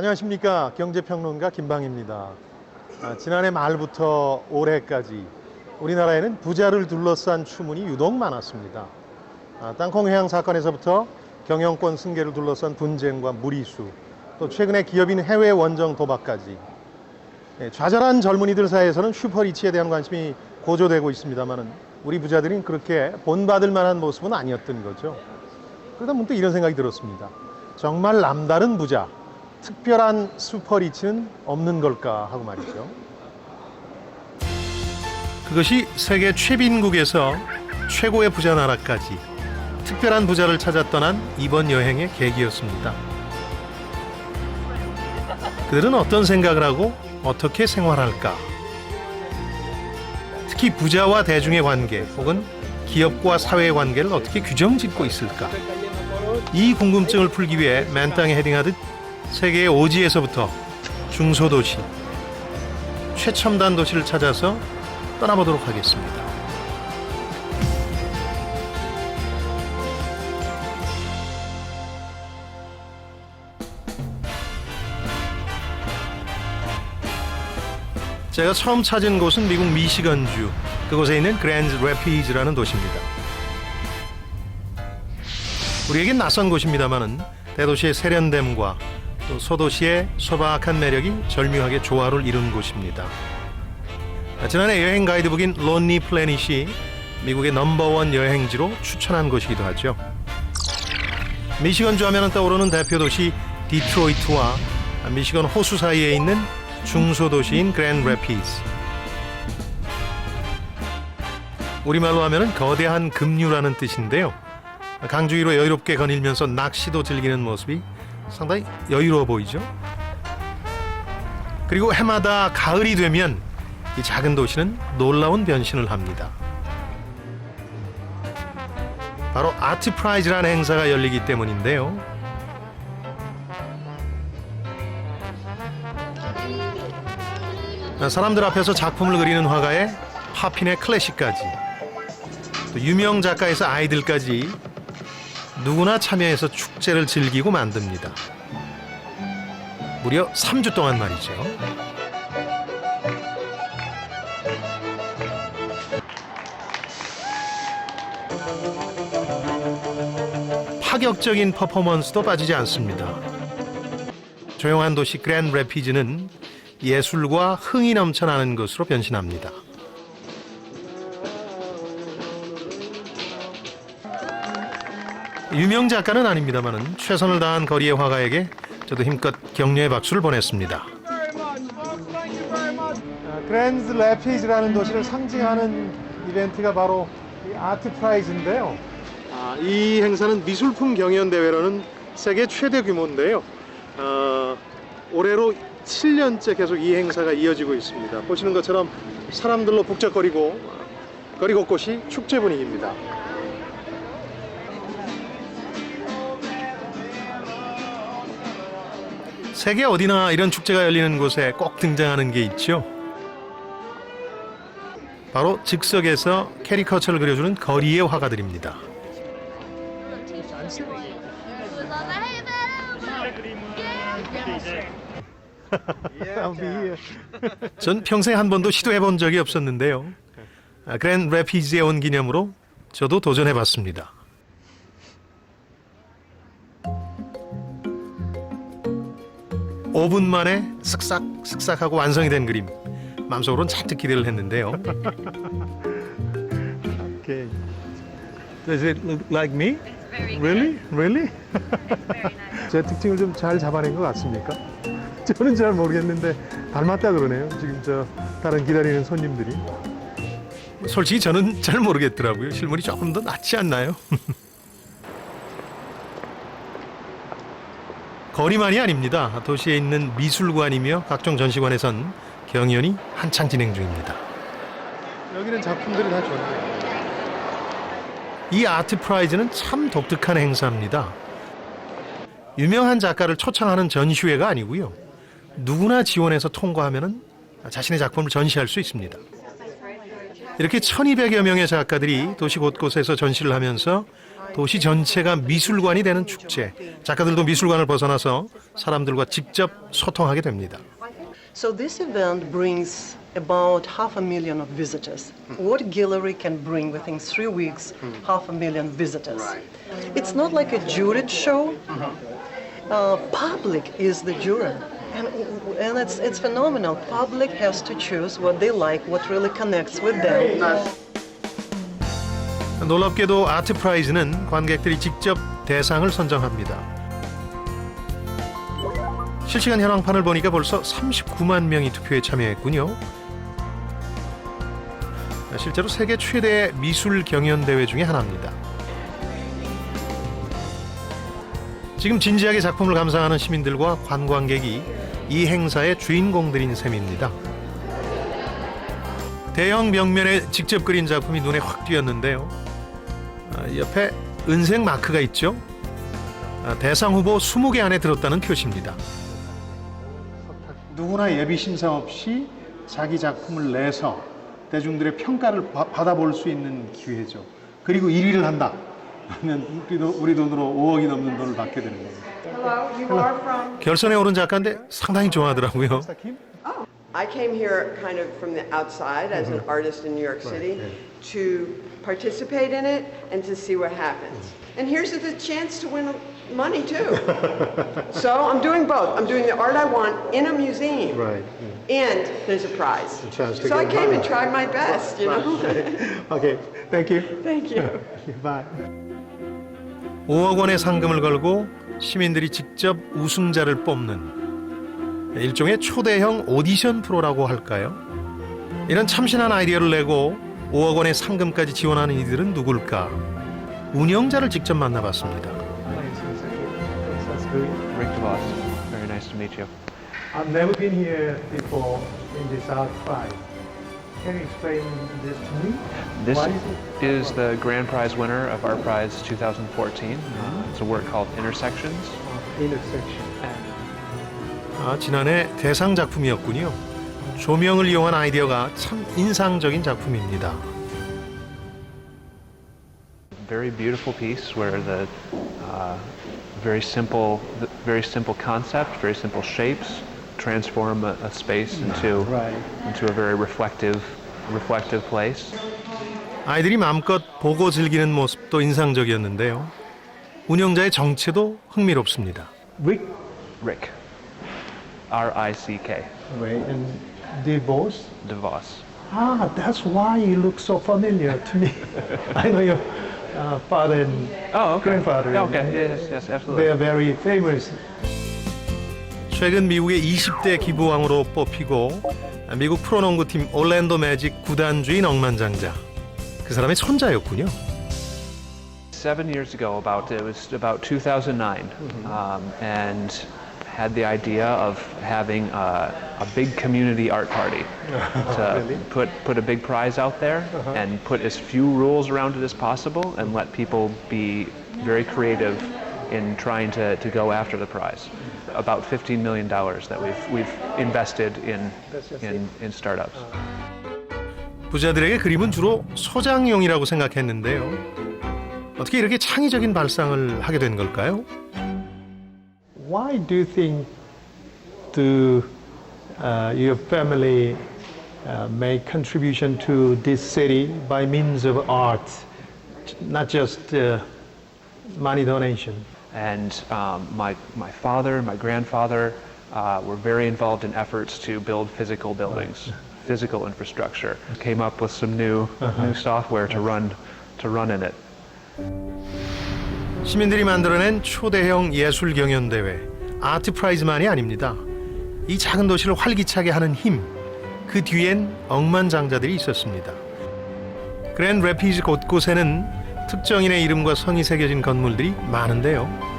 안녕하십니까 경제평론가 김방입니다. 아, 지난해 말부터 올해까지 우리나라에는 부자를 둘러싼 추문이 유독 많았습니다. 아, 땅콩 해양 사건에서부터 경영권 승계를 둘러싼 분쟁과 무리수, 또 최근에 기업인 해외 원정 도박까지 예, 좌절한 젊은이들 사이에서는 슈퍼리치에 대한 관심이 고조되고 있습니다만은 우리 부자들은 그렇게 본받을 만한 모습은 아니었던 거죠. 그러다 문득 이런 생각이 들었습니다. 정말 남다른 부자, 특별한 슈퍼리치는 없는 걸까 하고 말이죠. 그것이 세계 최빈국에서 최고의 부자 나라까지 특별한 부자를 찾아 떠난 이번 여행의 계기였습니다. 그들은 어떤 생각을 하고 어떻게 생활할까? 특히 부자와 대중의 관계 혹은 기업과 사회의 관계를 어떻게 규정짓고 있을까? 이 궁금증을 풀기 위해 맨땅에 헤딩하듯 세계의 오지에서부터 중소도시, 최첨단 도시를 찾아서 떠나보도록 하겠습니다. 제가 처음 찾은 곳은 미국 미시건주, 그곳에 있는 그랜드 래피즈라는 도시입니다. 우리에겐 낯선 곳입니다만은 대도시의 세련됨과 또 소도시의 소박한 매력이 절묘하게 조화를 이룬 곳입니다. 아, 지난해 여행 가이드북인 론리 플래닛이 미국의 넘버원 여행지로 추천한 곳이기도 하죠. 미시건주 하면 떠오르는 대표 도시 디트로이트와 미시건 호수 사이에 있는 중소도시인 그랜드 래피즈. 우리말로 하면 거대한 급류라는 뜻인데요. 강주 위로 여유롭게 거닐면서 낚시도 즐기는 모습이 상당히 여유로워 보이죠. 그리고 해마다 가을이 되면 이 작은 도시는 놀라운 변신을 합니다. 바로 아트 프라이즈라는 행사가 열리기 때문인데요. 사람들 앞에서 작품을 그리는 화가의 파핀의 클래식까지 또 유명 작가에서 아이들까지 누구나 참여해서 축제를 즐기고 만듭니다. 무려 3주 동안 말이죠. 파격적인 퍼포먼스도 빠지지 않습니다. 조용한 도시 그랜드 래피즈는 예술과 흥이 넘쳐나는 것으로 변신합니다. 유명 작가는 아닙니다만은 최선을 다한 거리의 화가에게 저도 힘껏 격려의 박수를 보냈습니다. 그랜드 래피즈라는 도시를 상징하는 이벤트가 바로 이 아트 프라이즈인데요. 아, 이 행사는 미술품 경연 대회로는 세계 최대 규모인데요. 어, 올해로 7년째 계속 이 행사가 이어지고 있습니다. 보시는 것처럼 사람들로 북적거리고 거리 곳곳이 축제 분위기입니다. 세계 어디나 이런 축제가 열리는 곳에 꼭 등장하는 게 있죠. 바로 즉석에서 캐리커처를 그려주는 거리의 화가들입니다. 전 평생 한 번도 시도해 본 적이 없었는데요. 아, 그랜드 래피즈에 온 기념으로 저도 도전해 봤습니다. 오분 만에 쓱싹 쓱싹하고 완성이 된 그림. 마음속으로는 잔뜩 기대를 했는데요. okay. Does it look like me? Very. Really? Really? Very nice. 제 특징을 좀 잘 잡아낸 것 같습니까? 저는 잘 모르겠는데 닮았다 그러네요. 지금 저 다른 기다리는 손님들이. 솔직히 저는 잘 모르겠더라고요. 실물이 조금 더 낫지 않나요? 거리만이 아닙니다. 도시에 있는 미술관이며 각종 전시관에선 경연이 한창 진행 중입니다. 여기는 작품들이 다 좋네요. 이 아트 프라이즈는 참 독특한 행사입니다. 유명한 작가를 초청하는 전시회가 아니고요. 누구나 지원해서 통과하면 자신의 작품을 전시할 수 있습니다. 이렇게 1200여 명의 작가들이 도시 곳곳에서 전시를 하면서 도시 전체가 미술관이 되는 축제. 작가들도 미술관을 벗어나서 사람들과 직접 소통하게 됩니다. So this event brings about half a million of visitors. What gallery can bring within three weeks half a million visitors? It's not like a juried show. Uh, public is the jury. And, and it's, it's phenomenal. Public has to choose what they like, what really connects with them. 놀랍게도 아트 프라이즈는 관객들이 직접 대상을 선정합니다. 실시간 현황판을 보니까 벌써 39만 명이 투표에 참여했군요. 실제로 세계 최대 미술 경연 대회 중에 하나입니다. 지금 진지하게 작품을 감상하는 시민들과 관광객이 이 행사의 주인공들인 셈입니다. 대형 벽면에 직접 그린 작품이 눈에 확 띄었는데요. 아, 옆에 은색 마크가 있죠. 아, 대상 후보 20개 안에 들었다는 표시입니다. 누구나 예비 심사 없이 자기 작품을 내서 대중들의 평가를 바- 받아볼 수 있는 기회죠. 그리고 1위를 한다. 그러면 우리, 돈- 우리 돈으로 5억이 넘는 돈을 받게 되는 겁니다. 결선에 오른 작가인데 상당히 좋아하더라고요. I came here kind of from the outside as an artist in New York City to participate in it and to see what happens. And here's the chance to win money too. so I'm doing both. I'm doing the art I want in a museum. Right. And there's a prize. chance to So I came and tried my best, you know. Okay. Thank you. Thank you. Bye. 5억 원의 상금을 걸고 시민들이 직접 우승자를 뽑는 일종의 초대형 오디션 프로라고 할까요? 이런 참신한 아이디어를 내고 5억 원의 상금까지 지원하는 이들은 누굴까? 운영자를 직접 만나봤습니다. Rick DeVos. Very nice to meet you. I've never been here before in this art prize. Can you explain this to me? This is is the grand prize winner of Art Prize 2014. Uh, it's a work called Intersections. Intersection. 아, 지난해 대상 작품이었군요. 조명을 이용한 아이디어가 참 인상적인 작품입니다. Very beautiful piece where the uh, very simple, the very simple concept, very simple shapes transform a, a space into Right. into a very reflective, reflective place. 아이들이 마음껏 보고 즐기는 모습도 인상적이었는데요. 운영자의 정체도 흥미롭습니다. Rick Rick, R I C K, Ray and divorce. DeVos. Ah, that's why you look so familiar to me. I know your uh, father and Oh, okay. grandfather. Yeah, and okay. Yes, yes, absolutely. They are very famous. 최근 미국의 20대 기부왕으로 뽑히고 미국 프로농구팀 올랜도 매직 구단 주인 억만장자. 그 사람의 손자였군요. seven years ago, about it was about 2009, um, and had the idea of having a, a big community art party to put put a big prize out there and put as few rules around it as possible and let people be very creative in trying to, to go after the prize. About 15 million dollars that we've we've invested in in, in startups. 부자들에게 그림은 주로 소장용이라고 생각했는데요. 어떻게 이렇게 창의적인 발상을 하게 된 걸까요? Why do you think do uh, your family uh, make contribution to this city by means of art, not just uh, money donation? And um, my, my father and my grandfather uh, were very involved in efforts to build physical buildings, physical infrastructure. Came up with some new, new software to run, to run in it. 시민들이 만들어낸 초대형 예술 경연 대회 아트 프라이즈만이 아닙니다. 이 작은 도시를 활기차게 하는 힘, 그 뒤엔 억만장자들이 있었습니다. 그랜 레피즈 곳곳에는 특정인의 이름과 성이 새겨진 건물들이 많은데요.